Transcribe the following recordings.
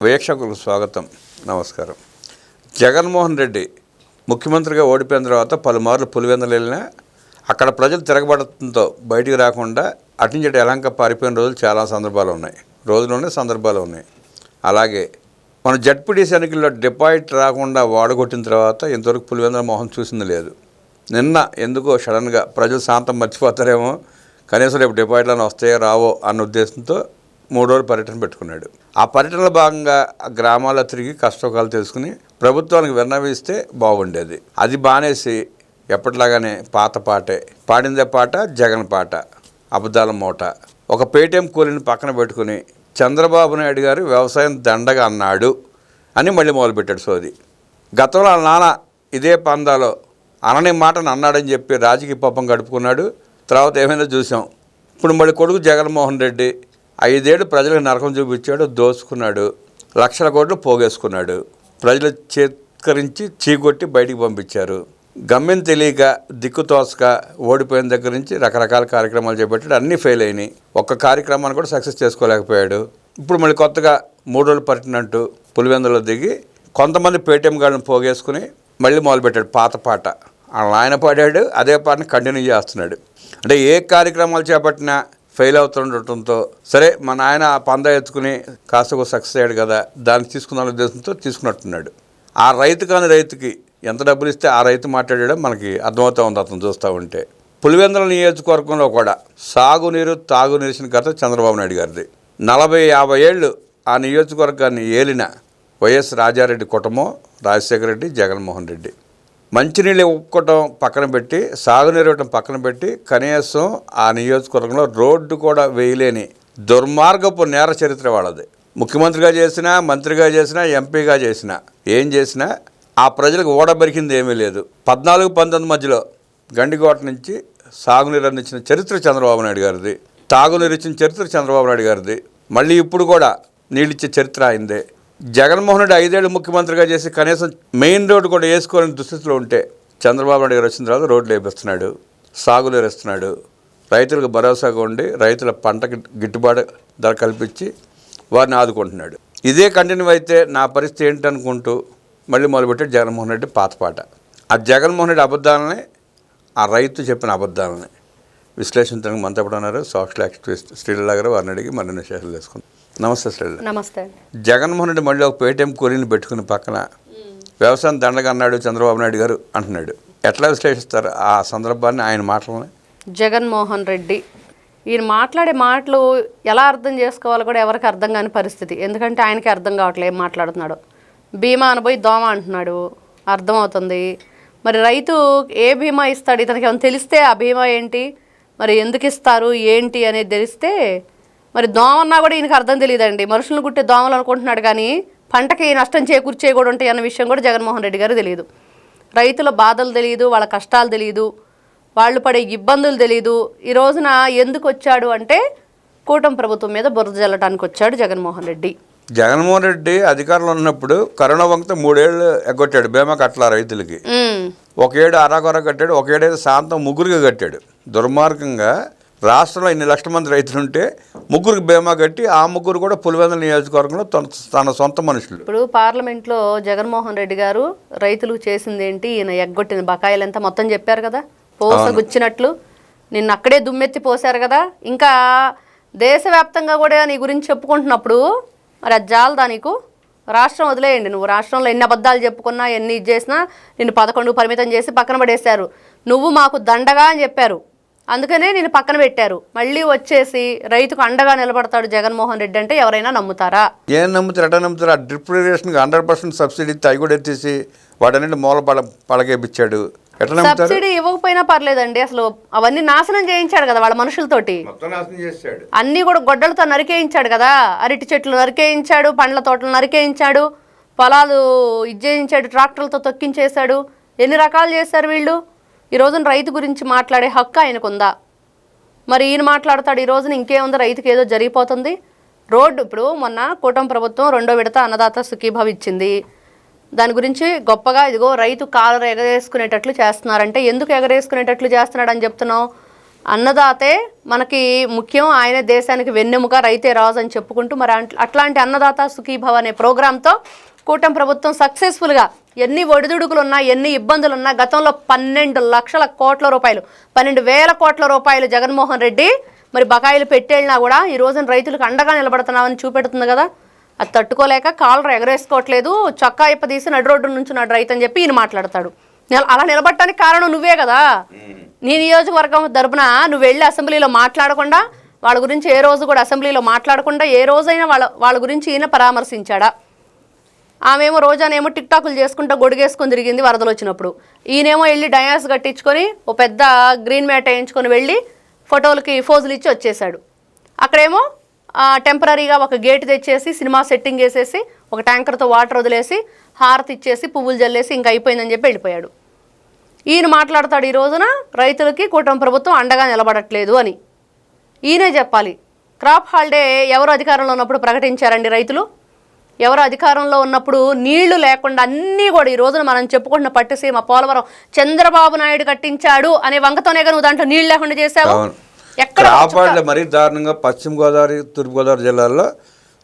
వీక్షకులకు స్వాగతం. నమస్కారం. జగన్మోహన్ రెడ్డి ముఖ్యమంత్రిగా ఓడిపోయిన తర్వాత పలుమార్లు పులివెందులు వెళ్ళినా అక్కడ ప్రజలు తిరగబడటంతో బయటికి రాకుండా అటించటి ఎలంక పారిపోయిన రోజులు చాలా సందర్భాలు ఉన్నాయి. రోజులోనే సందర్భాలు ఉన్నాయి. అలాగే మన జడ్పీటీసీ ఎన్నికల్లో డిపాజిట్ రాకుండా వాడగొట్టిన తర్వాత ఇంతవరకు పులివెందుల మోహన్ చూసింది లేదు. నిన్న ఎందుకో సడన్గా ప్రజలు శాంతం మర్చిపోతారేమో కనీసం రేపు డిపాజిట్లను వస్తాయో రావో అన్న ఉద్దేశంతో మూడో పర్యటన పెట్టుకున్నాడు. ఆ పర్యటనలో భాగంగా గ్రామాల్లో తిరిగి కష్టకాలు తెలుసుకుని ప్రభుత్వానికి విన్నవిస్తే బాగుండేది. అది బానేసి ఎప్పటిలాగానే పాత పాటే పాడిందే పాట జగన్ పాట అబద్ధాల మూట. ఒక పేటీఎం కూలీని పక్కన పెట్టుకుని చంద్రబాబు నాయుడు గారు వ్యవసాయం దండగా అన్నాడు అని మళ్ళీ మొదలుపెట్టాడు సోది. గతంలో నాన్న ఇదే పందాలో అనని మాటను అన్నాడని చెప్పి రాజకీయ పాపం గడుపుకున్నాడు. తర్వాత ఏమైనా చూసాం ఇప్పుడు మళ్ళీ కొడుకు జగన్మోహన్ రెడ్డి ఐదేళ్ళు ప్రజలకు నరకం చూపించాడు దోచుకున్నాడు లక్షల కోట్లు పోగేసుకున్నాడు. ప్రజలు చేత్కరించి చీకొట్టి బయటికి పంపించారు. గమ్యం తెలియక దిక్కు తోసక ఓడిపోయిన దగ్గర నుంచి రకరకాల కార్యక్రమాలు చేపట్టాడు. అన్నీ ఫెయిల్ అయినాయి. ఒక్క కార్యక్రమాన్ని కూడా సక్సెస్ చేసుకోలేకపోయాడు. ఇప్పుడు మళ్ళీ కొత్తగా మూడు రోజులు పట్టినట్టు పులివెందులో దిగి కొంతమంది పేటీఎం గాళ్ళని పోగేసుకుని మళ్ళీ మొదలుపెట్టాడు పాత పాట. ఆయన పాడాడు అదే పాటని కంటిన్యూ చేస్తున్నాడు. అంటే ఏ కార్యక్రమాలు చేపట్టినా ఫెయిల్ అవుతుండటంతో సరే మా నాయన ఆ పంద ఎత్తుకుని కాస్త సక్సెస్ అయ్యాడు కదా దాన్ని తీసుకుందాం ఉద్దేశంతో తీసుకున్నట్టున్నాడు. ఆ రైతు కాని రైతుకి ఎంత డబ్బులు ఇస్తే ఆ రైతు మాట్లాడడం మనకి అర్థమవుతూ ఉంది అతను చూస్తూ ఉంటే. పులివెందుల నియోజకవర్గంలో కూడా సాగునీరు తాగునీరిసిన కథ చంద్రబాబు నాయుడు గారిది. నలభై యాభై ఏళ్ళు ఆ నియోజకవర్గాన్ని ఏలిన వైఎస్ రాజారెడ్డి కుటుంబం రాజశేఖర రెడ్డి జగన్మోహన్ రెడ్డి. మంచినీళ్ళు ఇవ్వటం పక్కన పెట్టి సాగునీరు ఇవ్వటం పక్కన పెట్టి కనీసం ఆ నియోజకవర్గంలో రోడ్డు కూడా వేయలేని దుర్మార్గపు నేర చరిత్ర వాళ్ళది. ముఖ్యమంత్రిగా చేసినా మంత్రిగా చేసినా ఎంపీగా చేసినా ఏం చేసినా ఆ ప్రజలకు ఓడబెరికింది ఏమీ లేదు. పద్నాలుగు పంతొమ్మిది మధ్యలో గండికోట నుంచి సాగునీరు అందించిన చరిత్ర చంద్రబాబు నాయుడు గారిది. తాగునీరు ఇచ్చిన చరిత్ర చంద్రబాబు నాయుడు గారిది. మళ్ళీ ఇప్పుడు కూడా నీళ్ళిచ్చే చరిత్ర అయిందే జగన్మోహన్ రెడ్డి ఐదేళ్ళు ముఖ్యమంత్రిగా చేసి కనీసం మెయిన్ రోడ్డు కూడా వేసుకోవాలని దుస్థితిలో ఉంటే చంద్రబాబు నాయుడు గారు వచ్చిన తర్వాత రోడ్లు వేపిస్తున్నాడు సాగులు వేస్తున్నాడు రైతులకు భరోసాగా ఉండి రైతుల పంటకి గిట్టుబాటు ధర కల్పించి వారిని ఆదుకుంటున్నాడు. ఇదే కంటిన్యూ అయితే నా పరిస్థితి ఏంటనుకుంటూ మళ్ళీ మొదలుపెట్టాడు జగన్మోహన్ రెడ్డి పాత పాట. ఆ జగన్మోహన్ రెడ్డి అబద్ధాలని ఆ రైతు చెప్పిన అబద్ధాలని. విశ్లేషించడానికి మనతో ఎప్పుడు ఉన్నారు సోషల్ యాక్టివిస్ట్ శ్రీల గారు వారిని అడిగి మరిన్ని విశేషాలు తెలుసుకుందాం. నమస్తే శ్రీల నమస్తే. జగన్మోహన్ రెడ్డి మళ్ళీ ఒక పేటీఎం కూలీని పెట్టుకుని పక్కన వ్యవసాయం దండగా అన్నాడు చంద్రబాబు నాయుడు గారు అంటున్నాడు. ఎట్లా విశ్లేషిస్తారు ఆ సందర్భాన్ని ఆయన మాటలని? జగన్మోహన్ రెడ్డి ఈయన మాట్లాడే మాటలు ఎలా అర్థం చేసుకోవాలో కూడా ఎవరికి అర్థం కాని పరిస్థితి. ఎందుకంటే ఆయనకి అర్థం కావట్లేదు ఏం మాట్లాడుతున్నాడు. బీమా అనబోయి దోమ అంటున్నాడు. అర్థమవుతుంది. మరి రైతు ఏ బీమా ఇస్తాడు? ఇతనికి ఏమైనా తెలిస్తే ఆ బీమా ఏంటి? మరి ఎందుకు ఇస్తారు? ఏంటి అనేది తెలిస్తే మరి దోమ అన్నా కూడా ఈయనకి అర్థం తెలియదండి. మనుషులను కుట్టే దోమలు అనుకుంటున్నాడు కానీ పంటకి నష్టం చేకూర్చే కూడా ఉంటాయి అన్న విషయం కూడా జగన్మోహన్ రెడ్డి గారు తెలియదు. రైతుల బాధలు తెలియదు వాళ్ళ కష్టాలు తెలియదు వాళ్ళు పడే ఇబ్బందులు తెలియదు. ఈ రోజున ఎందుకు వచ్చాడు అంటే కూటమి ప్రభుత్వం మీద బురద జల్లటానికి వచ్చాడు జగన్మోహన్ రెడ్డి. జగన్మోహన్ రెడ్డి అధికారంలో ఉన్నప్పుడు కరోనా వంకతో మూడేళ్ళు ఎగ్గొట్టాడు బీమా కట్టల రైతులకి. ఉమ్, ఒక ఏడు అరాకొర కట్టాడు ఒక ఏడైతే శాంతం ముగ్గురికి కట్టాడు. దుర్మార్గంగా రాష్ట్రంలో ఇన్ని లక్షల మంది రైతులు ఉంటే ముగ్గురికి బీమా కట్టి ఆ ముగ్గురు కూడా పులివెందుల నియోజకవర్గంలో తన తన సొంత మనుషులు. ఇప్పుడు పార్లమెంట్లో జగన్మోహన్ రెడ్డి గారు రైతులకు చేసింది ఏంటి? ఈయన ఎగ్గొట్టిన బకాయిలంతా మొత్తం చెప్పారు కదా? పోస గుచ్చినట్లు. నిన్న అక్కడే దుమ్మెత్తి పోశారు కదా. ఇంకా దేశవ్యాప్తంగా కూడా నీ గురించి చెప్పుకుంటున్నప్పుడు మరి అది జాలదా నీకు? రాష్ట్రం వదిలేయండి నువ్వు. రాష్ట్రంలో ఎన్ని అబద్ధాలు చెప్పుకున్నా ఎన్ని ఇది చేసినా నిన్ను పదకొండు పరిమితం చేసి పక్కన పడేశారు. నువ్వు మాకు దండగా అని చెప్పారు. అందుకనే నేను పక్కన పెట్టారు. మళ్ళీ వచ్చేసి రైతుకు అండగా నిలబడతాడు జగన్మోహన్ రెడ్డి అంటే ఎవరైనా నమ్ముతారా? ఏం నమ్ముతారు ఎట్లా నమ్ముతారు? ఆ డ్రిప్ ఇరిగేషన్కి హండ్రెడ్ పర్సెంట్ సబ్సిడీ ఇస్తే అవి కూడా ఎత్తేసి వాటన్నింటి మూల పడ పడకేపించాడు నమ్ముతారు? సబ్సిడీ ఇవ్వకపోయినా పర్లేదండి. అసలు అవన్నీ నాశనం చేయించాడు కదా వాళ్ళ మనుషులతోటి. అన్నీ కూడా గొడ్డలతో నరికేయించాడు కదా. అరటి చెట్లు నరికేయించాడు పండ్ల తోటలు నరికేయించాడు పొలాలు ఇచ్చేయించాడు ట్రాక్టర్లతో తొక్కించేశాడు. ఎన్ని రకాలు చేశారు వీళ్ళు? ఈ రోజున రైతు గురించి మాట్లాడే హక్కు ఆయనకుందా? మరి ఈయన మాట్లాడతాడు ఈ రోజున ఇంకేముంది? రైతుకి ఏదో జరిగిపోతుంది. రోడ్డు ఇప్పుడు మొన్న కూటమి ప్రభుత్వం రెండో విడత అన్నదాత సుఖీభావ్ ఇచ్చింది. దాని గురించి గొప్పగా ఇదిగో రైతు కాలు ఎగరేసుకునేటట్లు చేస్తున్నారంటే ఎందుకు ఎగరేసుకునేటట్లు చేస్తున్నాడని చెప్తున్నావు? అన్నదాతే మనకి ముఖ్యం ఆయనే దేశానికి వెన్నెముక రైతే రాజు అని చెప్పుకుంటూ మరి అట్లాంటి అన్నదాత సుఖీభవ అనే ప్రోగ్రాంతో కూటమి ప్రభుత్వం సక్సెస్ఫుల్గా ఎన్ని ఒడిదుడుకులున్నా ఎన్ని ఇబ్బందులు ఉన్నా గతంలో పన్నెండు లక్షల కోట్ల రూపాయలు పన్నెండు వేల కోట్ల రూపాయలు జగన్మోహన్ రెడ్డి మరి బకాయిలు పెట్టేళ్ళినా కూడా ఈ రోజున రైతులకు అండగా నిలబడుతున్నామని చూపెడుతుంది కదా. అది తట్టుకోలేక కాలర్ ఎగరేసుకోవట్లేదు చొక్కా ఇప్ప తీసి నడు రోడ్డు నుంచి నడు రైతు అని చెప్పి ఈయన మాట్లాడతాడు. అలా నిలబడటానికి కారణం నువ్వే కదా. నీ నియోజకవర్గం తరపున నువ్వు వెళ్ళి అసెంబ్లీలో మాట్లాడకుండా వాళ్ళ గురించి ఏ రోజు కూడా అసెంబ్లీలో మాట్లాడకుండా ఏ రోజైనా వాళ్ళ వాళ్ళ గురించి ఈయన పరామర్శించాడా? ఆమెమో రోజానేమో టిక్ టాకులు చేసుకుంటూ గొడిగేసుకొని తిరిగింది వరదలు వచ్చినప్పుడు. ఈయనేమో వెళ్ళి డయాస్ కట్టించుకొని ఓ పెద్ద గ్రీన్ మ్యాట్ వేయించుకొని వెళ్ళి ఫోటోలకి ఫోజులు ఇచ్చి వచ్చేసాడు అక్కడేమో టెంపరీగా ఒక గేట్ తెచ్చేసి సినిమా సెట్టింగ్ వేసేసి ఒక ట్యాంకర్తో వాటర్ వదిలేసి హారతి ఇచ్చేసి పువ్వులు జల్లేసి ఇంకా అయిపోయిందని చెప్పి వెళ్ళిపోయాడు. ఈయన మాట్లాడతాడు ఈ రోజున రైతులకి కూటమి ప్రభుత్వం అండగా నిలబడట్లేదు అని. ఈయనే చెప్పాలి క్రాప్ హాలిడే ఎవరు అధికారంలో ఉన్నప్పుడు ప్రకటించారండి రైతులు? ఎవరు అధికారంలో ఉన్నప్పుడు నీళ్ళు లేకుండా అన్నీ కూడా ఈ రోజున మనం చెప్పుకుంటున్న పట్టిసీమ పోలవరం చంద్రబాబు నాయుడు కట్టించాడు అనే వంకతోనే నువ్వు దాంట్లో నీళ్ళు లేకుండా చేసావు క్రాపాడులో మరీ దారుణంగా పశ్చిమ గోదావరి తూర్పు గోదావరి జిల్లాల్లో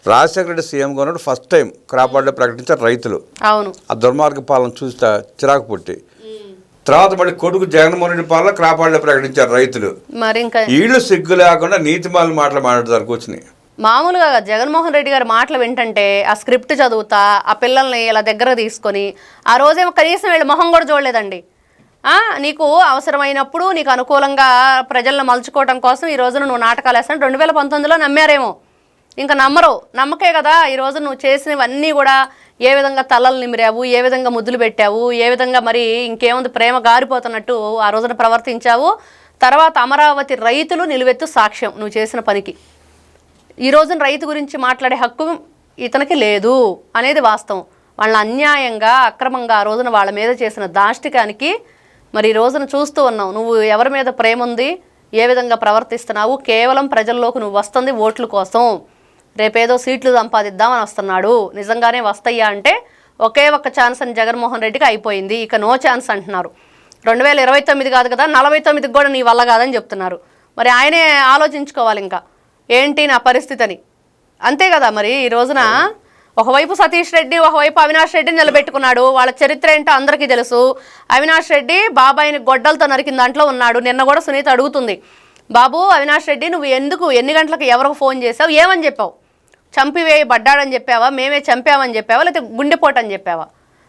రాజశేఖర రెడ్డి సీఎంగా ఉన్నప్పుడు ఫస్ట్ టైం క్రాపాడులో ప్రకటించారు రైతులు. అవును. ఆ దుర్మార్గ పాలన చూస్తా చిరాకు పుట్టి. తర్వాత మళ్ళీ కొడుకు జగన్మోహన్ రెడ్డి పాలన క్రాపాడులో ప్రకటించారు రైతులు. మరి ఇంకా వీళ్ళు సిగ్గు లేకుండా నీతి మాలు మాటలు మాట్లాడతారు కూర్చుని. మామూలుగా జగన్మోహన్ రెడ్డి గారి మాటలు వింటంటే ఆ స్క్రిప్ట్ చదువుతా ఆ పిల్లల్ని ఇలా దగ్గర తీసుకొని ఆ రోజేమో కనీసం వీళ్ళు మొహం కూడా చూడలేదండి. నీకు అవసరమైనప్పుడు నీకు అనుకూలంగా ప్రజలను మలుచుకోవడం కోసం ఈ రోజున నువ్వు నాటకాలు వేస్తాను రెండు వేల పంతొమ్మిదిలో నమ్మారేమో. ఇంకా నమ్మరు. నమ్మకే కదా ఈరోజు నువ్వు చేసినవన్నీ కూడా ఏ విధంగా తలలు నిమిరావు ఏ విధంగా ముద్దులు పెట్టావు ఏ విధంగా మరి ఇంకేముంది ప్రేమ గారిపోతున్నట్టు ఆ రోజున ప్రవర్తించావు. తర్వాత అమరావతి రైతులు నిలువెత్తు సాక్ష్యం నువ్వు చేసిన పనికి. ఈ రోజున రైతు గురించి మాట్లాడే హక్కు ఇతనికి లేదు అనేది వాస్తవం. వాళ్ళ అన్యాయంగా అక్రమంగా ఆ రోజున వాళ్ళ మీద చేసిన దాష్టికానికి మరి ఈ రోజున చూస్తూ ఉన్నావు. నువ్వు ఎవరి మీద ప్రేమ ఉంది? ఏ విధంగా ప్రవర్తిస్తున్నావు? కేవలం ప్రజల్లోకి నువ్వు వస్తుంది ఓట్ల కోసం. రేపేదో సీట్లు సంపాదిద్దామని వస్తున్నాడు. నిజంగానే వస్తాయా అంటే ఒకే ఒక్క ఛాన్స్ అని జగన్మోహన్ రెడ్డికి అయిపోయింది. ఇక నో ఛాన్స్ అంటున్నారు. రెండు వేల ఇరవై తొమ్మిది కాదు కదా నలభై తొమ్మిదికి కూడా నీ వల్ల కాదని చెప్తున్నారు. మరి ఆయనే ఆలోచించుకోవాలి ఇంకా. ఏంటి నా పరిస్థితి అని అంతే కదా మరి ఈ రోజున ఒకవైపు సతీష్ రెడ్డి ఒకవైపు అవినాష్ రెడ్డి నిలబెట్టుకున్నాడు. వాళ్ళ చరిత్ర ఏంటో అందరికీ తెలుసు. అవినాష్ రెడ్డి బాబాయిని గొడ్డలతో నరికిన దాంట్లో ఉన్నాడు. నిన్న కూడా సునీత అడుగుతుంది బాబు అవినాష్ రెడ్డి నువ్వు ఎందుకు ఎన్ని గంటలకు ఎవరికి ఫోన్ చేసావు? ఏమని చెప్పావు? చంపివేయబడ్డాడని చెప్పావా? మేమే చంపామని చెప్పావా? లేకపోతే గుండెపోటు అని చెప్పావా?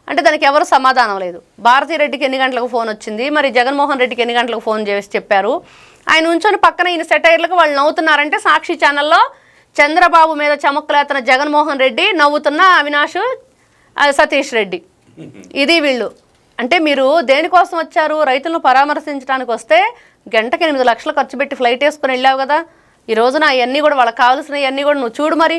అంటే దానికి ఎవరు సమాధానం లేదు. భారతీ రెడ్డికి ఎన్ని గంటలకు ఫోన్ వచ్చింది? మరి జగన్మోహన్ రెడ్డికి ఎన్ని గంటలకు ఫోన్ చేసి చెప్పారు? ఆయన ఉంచొని పక్కన ఈయన సెటైర్లకు వాళ్ళు నవ్వుతున్నారంటే సాక్షి ఛానల్లో చంద్రబాబు మీద చమక్కులేతన జగన్మోహన్ రెడ్డి నవ్వుతున్న అవినాష్ సతీష్ రెడ్డి. ఇది వీళ్ళు. అంటే మీరు దేనికోసం వచ్చారు? రైతులను పరామర్శించడానికి వస్తే గంటకి ఎనిమిది లక్షలు ఖర్చు పెట్టి ఫ్లైట్ వేసుకుని వెళ్ళావు కదా. ఈ రోజున అవన్నీ కూడా వాళ్ళకి కావాల్సినవి అన్నీ కూడా నువ్వు చూడు మరి.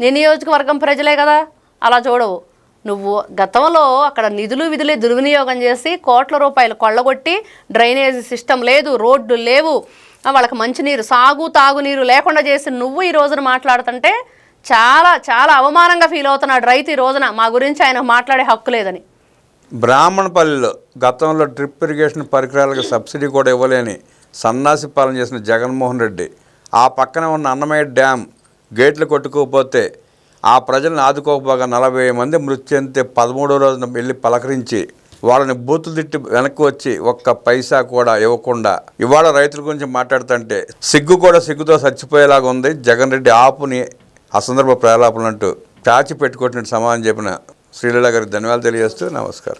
నీ నియోజకవర్గం ప్రజలే కదా. అలా చూడవు. నువ్వు గతంలో అక్కడ నిధులు విధులే దుర్వినియోగం చేసి కోట్ల రూపాయలు కొల్లగొట్టి డ్రైనేజీ సిస్టమ్ లేదు రోడ్లు లేవు. వాళ్ళకి మంచినీరు సాగు తాగునీరు లేకుండా చేసి నువ్వు ఈ రోజున మాట్లాడుతుంటే చాలా చాలా అవమానంగా ఫీల్ అవుతున్నాడు రైతు ఈ రోజున. మా గురించి ఆయన మాట్లాడే హక్కు లేదని. బ్రాహ్మణపల్లిలో గతంలో డ్రిప్ ఇరిగేషన్ పరికరాలకు సబ్సిడీ కూడా ఇవ్వలేని సన్నాసి పాలన చేసిన జగన్మోహన్ రెడ్డి ఆ పక్కన ఉన్న అన్నమయ్య డ్యామ్ గేట్లు కొట్టుకోకపోతే ఆ ప్రజలను ఆదుకోకపోగా నలభై మంది మృతి చెందితే పదమూడో రోజున వెళ్ళి పలకరించి వాళ్ళని బూతులు తిట్టి వెనక్కి వచ్చి ఒక్క పైసా కూడా ఇవ్వకుండా ఇవాళ రైతుల గురించి మాట్లాడుతుంటే సిగ్గు కూడా సిగ్గుతో చచ్చిపోయేలాగా ఉంది. జగన్ రెడ్డి ఆపుని అసందర్భ ప్రలాపనట్టు చాచి పెట్టుకొట్టినట్టు సమాధానం చెప్పిన శ్రీలీల గారికి ధన్యవాదాలు తెలియజేస్తూ నమస్కారం.